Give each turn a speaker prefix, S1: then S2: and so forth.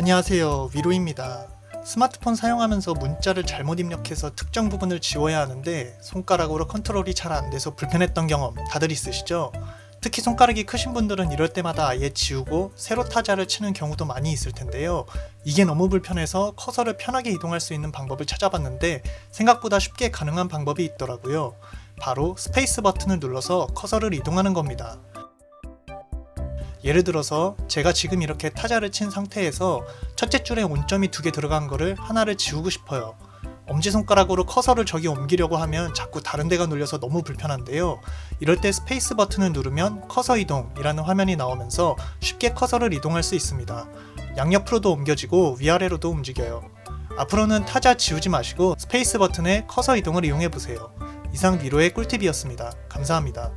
S1: 안녕하세요. 위로입니다. 스마트폰 사용하면서 문자를 잘못 입력해서 특정 부분을 지워야 하는데 손가락으로 컨트롤이 잘 안 돼서 불편했던 경험 다들 있으시죠? 특히 손가락이 크신 분들은 이럴 때마다 아예 지우고 새로 타자를 치는 경우도 많이 있을 텐데요. 이게 너무 불편해서 커서를 편하게 이동할 수 있는 방법을 찾아봤는데 생각보다 쉽게 가능한 방법이 있더라고요. 바로 스페이스 버튼을 눌러서 커서를 이동하는 겁니다. 예를 들어서 제가 지금 이렇게 타자를 친 상태에서 첫째 줄에 온점이 두 개 들어간 거를 하나를 지우고 싶어요. 엄지손가락으로 커서를 저기 옮기려고 하면 자꾸 다른 데가 눌려서 너무 불편한데요. 이럴 때 스페이스 버튼을 누르면 커서 이동이라는 화면이 나오면서 쉽게 커서를 이동할 수 있습니다. 양옆으로도 옮겨지고 위아래로도 움직여요. 앞으로는 타자 지우지 마시고 스페이스 버튼의 커서 이동을 이용해 보세요. 이상 미로의 꿀팁이었습니다. 감사합니다.